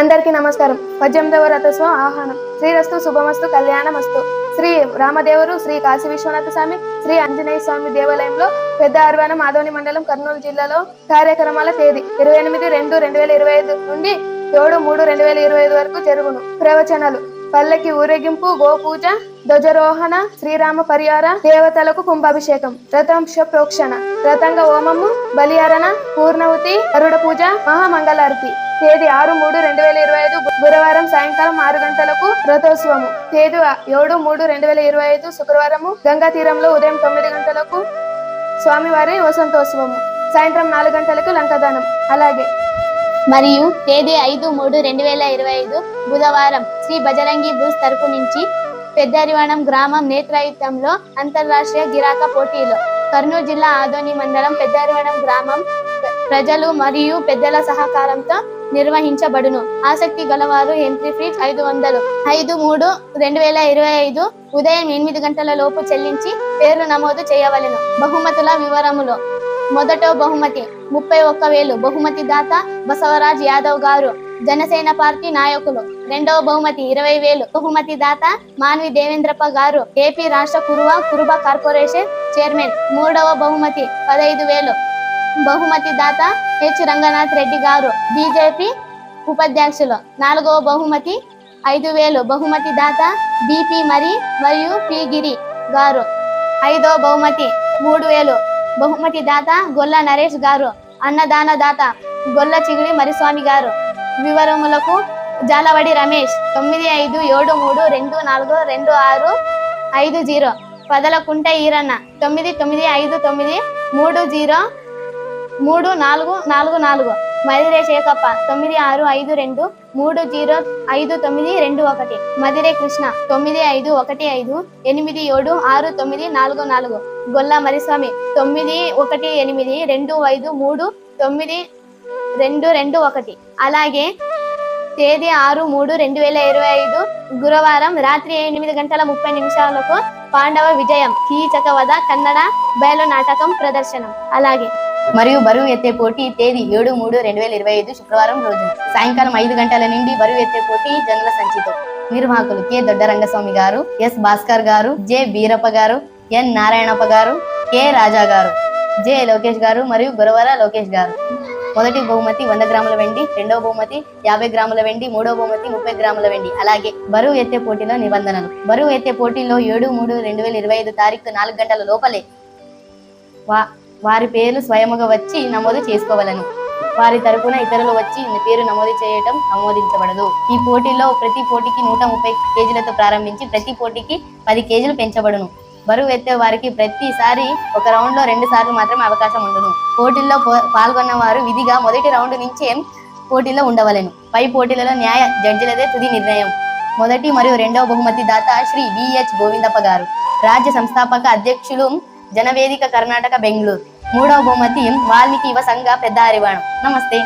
అందరికీ నమస్కారం. పద్దెనిమిదవ రథోత్సవం ఆహ్వానం. శ్రీరస్తు శుభమస్తు కళ్యాణమస్తు. శ్రీ రామదేవరు శ్రీ కాశీ విశ్వనాథ స్వామి శ్రీ ఆంజనేయ స్వామి దేవాలయంలో పెద్ద అరవాన మాధవని మండలం కర్నూలు జిల్లాలో కార్యక్రమాల తేదీ ఇరవై ఎనిమిది రెండు రెండు వేల ఇరవై ఐదు నుండి ఏడు మూడు రెండు వేల ఇరవై ఐదు వరకు జరుగును. ప్రవచనాలు. పల్లకి ఊరేగింపు గోపూజ ధ్వజరోహణ శ్రీరామ పరిహార దేవతలకు కుంభాభిషేకం రథంశ ప్రోక్షణ రథంగ హోమము బలియారణ పూర్ణవతి అరుడ పూజ మహామంగళారతి. తేదీ ఆరు మూడు రెండు వేల ఇరవై ఐదు గురువారం సాయంకాలం ఆరు గంటలకు రథోత్సవము. తేదీ ఏడు మూడు రెండు వేల ఇరవై ఐదు శుక్రవారము గంగా తీరంలో ఉదయం తొమ్మిది గంటలకు స్వామివారి వసంతోత్సవము. సాయంత్రం నాలుగు గంటలకు లంకదానం. అలాగే మరియు తేదీ ఐదు మూడు రెండు వేల ఇరవై ఐదు బుధవారం శ్రీ బజరంగి బూస్ తరపు నుంచి పెద్దరివాణం గ్రామం నేత్రయుద్ధంలో అంతర్రాష్ట్రీయ గిరాక పోటీలు. కర్నూలు జిల్లా ఆదోని మండలం పెద్దరివాణం గ్రామం ప్రజలు మరియు పెద్దల సహకారంతో నిర్వహించబడును. ఆసక్తి గలవారు ఎంట్రీ ఫీజ్ ఐదు వందలు. ఐదు మూడు రెండు వేల ఇరవై ఐదు ఉదయం ఎనిమిది గంటల లోపు చెల్లించి పేరు నమోదు చేయవలెను. బహుమతుల వివరములు. మొదట బహుమతి. ముప్పై ఒక్క వేలు. బహుమతి దాత బసవరాజ్ యాదవ్ గారు. జనసేన పార్టీ నాయకులు. రెండవ బహుమతి ఇరవై వేలు. బహుమతి దాత మాన్వి దేవేంద్రప్ప గారు. ఏపీ రాష్ట్ర కురువ కురుబ కార్పొరేషన్ చైర్మన్. మూడవ బహుమతి పదహైదు వేలు. బహుమతి దాత హెచ్ రంగనాథ్ రెడ్డి గారు. బీజేపీ ఉపాధ్యక్షులు. నాలుగవ బహుమతి ఐదు వేలు. బహుమతి దాత బిపి మరి మరియు పి గిరి గారు. ఐదవ బహుమతి మూడు వేలు. బహుమతి దాత గొల్ల నరేష్ గారు అన్నదాన దాత గొల్ల చిగిడి మరిస్వామి గారు. వివరములకు జాలవడి రమేష్ తొమ్మిది ఐదు ఏడు మూడు రెండు నాలుగు రెండు ఆరు ఐదు జీరో. పదలకుంట ఈరన్న తొమ్మిది తొమ్మిది ఐదు తొమ్మిది మూడు జీరో మూడు నాలుగు నాలుగు నాలుగు. మదిరే శేఖప్ప తొమ్మిది ఆరు ఐదు రెండు మూడు జీరో ఐదు తొమ్మిది రెండు ఒకటి. మదిరే కృష్ణ తొమ్మిది ఐదు ఒకటి ఐదు ఎనిమిది ఏడు ఆరు తొమ్మిది నాలుగు నాలుగు. గొల్ల మరిస్వామి తొమ్మిది ఒకటి ఎనిమిది రెండు ఐదు మూడు తొమ్మిది రెండు రెండు ఒకటి. అలాగే తేదీ ఆరు మూడు రెండు వేల ఇరవై ఐదు గురువారం రాత్రి ఎనిమిది గంటల ముప్పై నిమిషాలకు పాండవ విజయం కీచక వధ కన్నడ బయలు నాటకం ప్రదర్శనం. అలాగే మరియు బరువు ఎత్తే పోటీ తేదీ ఏడు మూడు రెండు వేల ఇరవై ఐదు శుక్రవారం రోజున సాయంకాలం ఐదు గంటల నుండి బరువు ఎత్తే పోటీ జనుల సంచితో. నిర్వాహకులు కె. దొడ్డరంగస్వామి గారు ఎస్. భాస్కర్ గారు జె. బీరప్ప గారు ఎన్. నారాయణప్ప గారు కె. రాజా గారు జె. లోకేష్ గారు మరియు గురవర లోకేష్ గారు. మొదటి బహుమతి వంద గ్రాముల వెండి రెండవ బహుమతి యాభై గ్రాముల వెండి మూడవ బహుమతి ముప్పై గ్రాముల వెండి. అలాగే బరువు ఎత్తే పోటీలో నిబంధనలు. బరువు ఎత్తే పోటీలో ఏడు మూడు రెండు వేల ఇరవై ఐదు తారీఖు నాలుగు గంటల లోపలే వా వారి పేర్లు స్వయముగా వచ్చి నమోదు చేసుకోవలను. వారి తరపున ఇతరులు వచ్చి పేరు నమోదు చేయటం ఆమోదించబడదు. ఈ పోటీలో ప్రతి పోటీకి నూట ముప్పై కేజీలతో ప్రారంభించి ప్రతి పోటీకి పది కేజీలు పెంచబడును. బరువు ఎత్తే వారికి ప్రతిసారి ఒక రౌండ్లో రెండు సార్లు మాత్రమే అవకాశం ఉండును. పోటీల్లో పాల్గొన్న వారు విధిగా మొదటి రౌండ్ నుంచే పోటీలో ఉండవలెను. పై పోటీలలో న్యాయ జడ్జిలదే తుది నిర్ణయం. మొదటి మరియు రెండవ బహుమతి దాత శ్రీ బిహెచ్ గోవిందప్ప గారు. రాజ్య సంస్థాపక అధ్యక్షులు జనవేదిక కర్ణాటక బెంగళూరు. మూడవ బహుమతి వాల్మీకి యువ సంఘ పెద్ద హరివాణం నమస్తే.